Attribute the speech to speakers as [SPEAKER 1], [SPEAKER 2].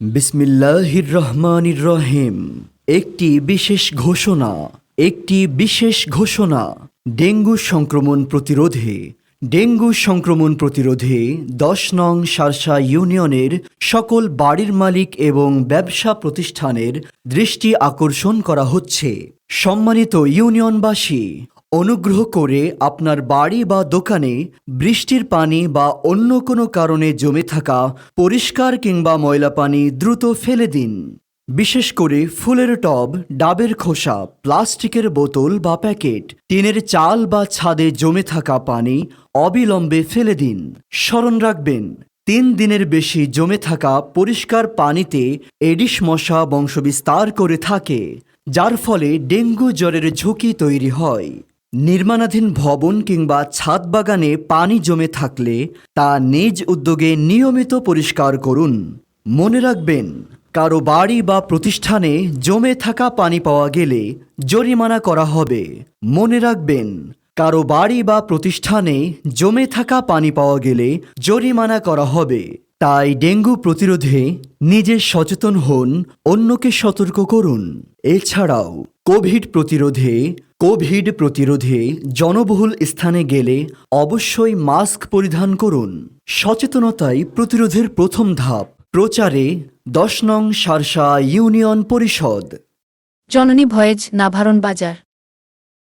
[SPEAKER 1] বিসমিল্লাহির রহমানির রহিম একটি বিশেষ ঘোষণা, একটি বিশেষ ঘোষণা। ডেঙ্গু সংক্রমণ প্রতিরোধে, ডেঙ্গু সংক্রমণ প্রতিরোধে দশ নং সারসা ইউনিয়নের সকল বাড়ির মালিক এবং ব্যবসা প্রতিষ্ঠানের দৃষ্টি আকর্ষণ করা হচ্ছে। সম্মানিত ইউনিয়নবাসী অনুগ্রহ করে আপনার বাড়ি বা দোকানে বৃষ্টির পানি বা অন্য কোনো কারণে জমে থাকা পরিষ্কার কিংবা ময়লা পানি দ্রুত ফেলে দিন। বিশেষ করে ফুলের টব, ডাবের খোসা, প্লাস্টিকের বোতল বা প্যাকেট, টিনের চাল বা ছাদে জমে থাকা পানি অবিলম্বে ফেলে দিন। স্মরণ রাখবেন, তিন দিনের বেশি জমে থাকা পরিষ্কার পানিতে এডিস মশা বংশবিস্তার করে থাকে, যার ফলে ডেঙ্গু জ্বরের ঝুঁকি তৈরি হয়। নির্মাণাধীন ভবন কিংবা ছাদ বাগানে পানি জমে থাকলে তা নিজ উদ্যোগে নিয়মিত পরিষ্কার করুন। মনে রাখবেন, কারও বাড়ি বা প্রতিষ্ঠানে জমে থাকা পানি পাওয়া গেলে জরিমানা করা হবে। মনে রাখবেন, কারও বাড়ি বা প্রতিষ্ঠানে জমে থাকা পানি পাওয়া গেলে জরিমানা করা হবে। তাই ডেঙ্গু প্রতিরোধে নিজে সচেতন হন, অন্যকে সতর্ক করুন। এছাড়াও, কোভিড প্রতিরোধে কোভিড প্রতিরোধে জনবহুল স্থানে গেলে অবশ্যই মাস্ক পরিধান করুন। সচেতনতাই প্রতিরোধের প্রথম ধাপ। প্রচারে দশ নং সারসা ইউনিয়ন পরিষদ।
[SPEAKER 2] জননী ভয়েজ, নাভারণ বাজার।